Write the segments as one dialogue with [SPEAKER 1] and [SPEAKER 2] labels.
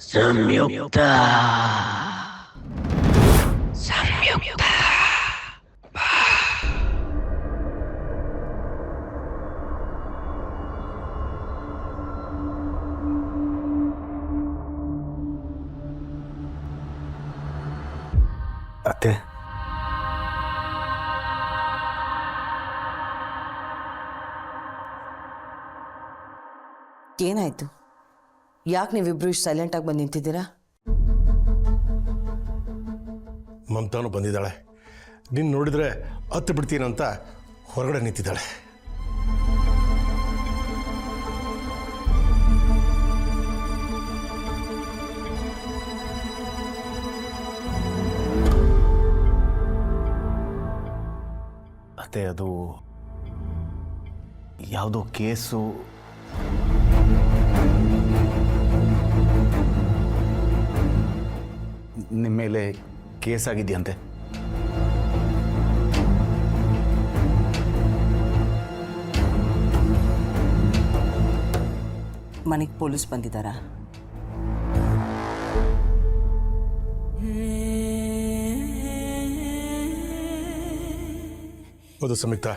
[SPEAKER 1] 삼육
[SPEAKER 2] 다.
[SPEAKER 3] 삼육 다. 어 때? ¿Quién eres tú? ಯಾಕೆ ನೀವಿಬ್ರು ಇಷ್ಟು ಸೈಲೆಂಟಾಗಿ ಬಂದು ನಿಂತಿದ್ದೀರಾ?
[SPEAKER 4] ಮಮತಾನು ಬಂದಿದ್ದಾಳೆ. ನಿನ್ನ ನೋಡಿದರೆ ಹತ್ತು ಬಿಡ್ತೀನಂತ ಹೊರಗಡೆ ನಿಂತಿದ್ದಾಳೆ.
[SPEAKER 2] ಅತ್ತೆ ಅದು ಯಾವುದೋ ಕೇಸು. ಮೇಲೆ ಕೇಸ್ ಆಗಿದೆಯಂತೆ?
[SPEAKER 3] ಮನೆಗೆ ಪೊಲೀಸ್ ಬಂದಿದ್ದಾರಾ
[SPEAKER 4] ಹೌದು ಸಂಯುಕ್ತ.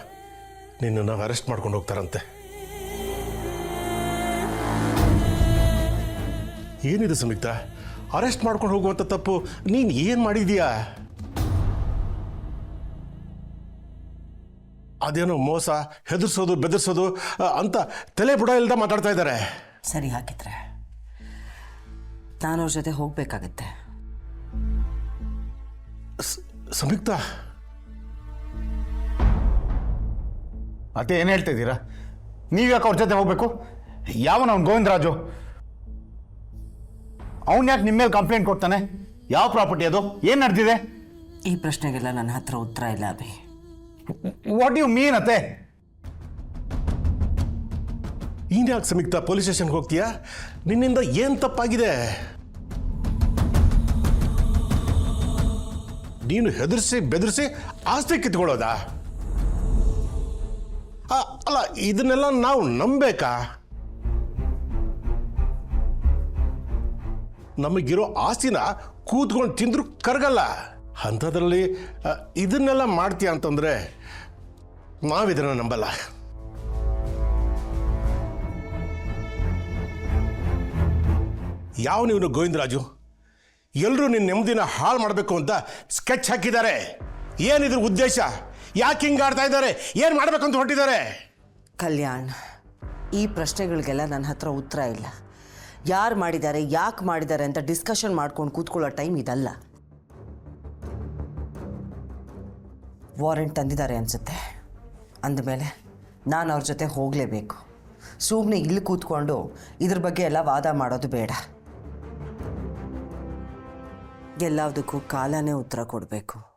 [SPEAKER 4] ನಿನ್ನನ್ನು ಅರೆಸ್ಟ್ ಮಾಡ್ಕೊಂಡು ಹೋಗ್ತಾರಂತೆ. ಏನಿದೆ ಸಂಯುಕ್ತ? ಅರೆಸ್ಟ್ ಮಾಡ್ಕೊಂಡು ಹೋಗುವಂಥ ತಪ್ಪು. ನೀನು ಏನು ಮಾಡಿದೀಯಾ? ಅದೇನೋ ಮೋಸ ಹೆದರ್ಸೋದು ಬೆದರ್ಸೋದು ಅಂತ ತಲೆ ಬುಡ ಇಲ್ದ ಮಾತಾಡ್ತಾ ಇದ್ದಾರೆ.
[SPEAKER 3] ಸರಿ ಹಾಕಿದ್ರೆ ನಾನು ಅವ್ರ ಜೊತೆ ಹೋಗ್ಬೇಕಾಗತ್ತೆ.
[SPEAKER 4] ಸಂಯುಕ್ತ?
[SPEAKER 2] ಮತ್ತೆ ಏನು ಹೇಳ್ತಾ ಇದ್ದೀರಾ? ನೀವು ಯಾಕೆ ಅವ್ರ ಜೊತೆ ಹೋಗಬೇಕು? ಯಾವನ ಅವ್ನು ಗೋವಿಂದರಾಜು? ಅವ್ನು ಯಾಕೆ ನಿಮ್ಮ ಮೇಲೆ ಕಂಪ್ಲೇಂಟ್ ಕೊಡ್ತಾನೆ? ಯಾವ ಪ್ರಾಪರ್ಟಿ ಅದು? ಏನು ನಡೆದಿದೆ?
[SPEAKER 3] ಈ ಪ್ರಶ್ನೆಗೆಲ್ಲ ನನ್ನ ಹತ್ರ ಉತ್ತರ ಇಲ್ಲ ಅಭಿ.
[SPEAKER 2] ವಾಟ್ ಯು ಮೀನ್ ಅತ್ತೆ?
[SPEAKER 4] ನೀನು ಯಾಕೆ ಸಂಯುಕ್ತ ಪೊಲೀಸ್ ಸ್ಟೇಷನ್ಗೆ ಹೋಗ್ತೀಯಾ? ನಿನ್ನಿಂದ ಏನು ತಪ್ಪಾಗಿದೆ? ನೀನು ಹೆದರ್ಸಿ ಬೆದರಿಸಿ ಆಸ್ತಿ ಕಿತ್ಕೊಳ್ಳೋದಾ? ಆ, ಅಲ್ಲ ಇದನ್ನೆಲ್ಲ ನಾವು ನಂಬೇಕಾ? ನಮಗಿರೋ ಆಸ್ತಿನ ಕೂತ್ಕೊಂಡು ತಿಂದ್ರು ಕರಗಲ್ಲ. ಅಂಥದ್ರಲ್ಲಿ ಇದನ್ನೆಲ್ಲ ಮಾಡ್ತೀಯ ಅಂತಂದರೆ ನಾವಿದನ್ನ ನಂಬಲ್ಲ. ಯಾವ ನೀವು ಗೋವಿಂದರಾಜು? ಎಲ್ಲರೂ ನಿನ್ನ ನೆಮ್ಮದಿನ ಹಾಳು ಮಾಡಬೇಕು ಅಂತ ಸ್ಕೆಚ್ ಹಾಕಿದ್ದಾರೆ. ಏನಿದ್ರ ಉದ್ದೇಶ? ಯಾಕೆ ಹಿಂಗಾಡ್ತಾ ಇದ್ದಾರೆ? ಏನು ಮಾಡಬೇಕು ಅಂತ ಹೊರಟಿದ್ದಾರೆ
[SPEAKER 3] ಕಲ್ಯಾಣ್, ಈ ಪ್ರಶ್ನೆಗಳಿಗೆಲ್ಲ ನನ್ನ ಹತ್ರ ಉತ್ತರ ಇಲ್ಲ. ಯಾರು ಮಾಡಿದ್ದಾರೆ, ಯಾಕೆ ಮಾಡಿದ್ದಾರೆ ಅಂತ ಡಿಸ್ಕಷನ್ ಮಾಡ್ಕೊಂಡು ಕೂತ್ಕೊಳ್ಳೋ ಟೈಮ್ ಇದಲ್ಲ. ವಾರೆಂಟ್ ತಂದಿದ್ದಾರೆ ಅನಿಸುತ್ತೆ. ಅಂದಮೇಲೆ ನಾನು ಅವ್ರ ಜೊತೆ ಹೋಗಲೇಬೇಕು. ಸುಮ್ಮನೆ ಇಲ್ಲಿ ಕೂತ್ಕೊಂಡು ಇದ್ರ ಬಗ್ಗೆ ಎಲ್ಲ ವಾದ ಮಾಡೋದು ಬೇಡ. ಎಲ್ಲದಕ್ಕೂ ಕಾಲನೇ ಉತ್ತರ ಕೊಡಬೇಕು.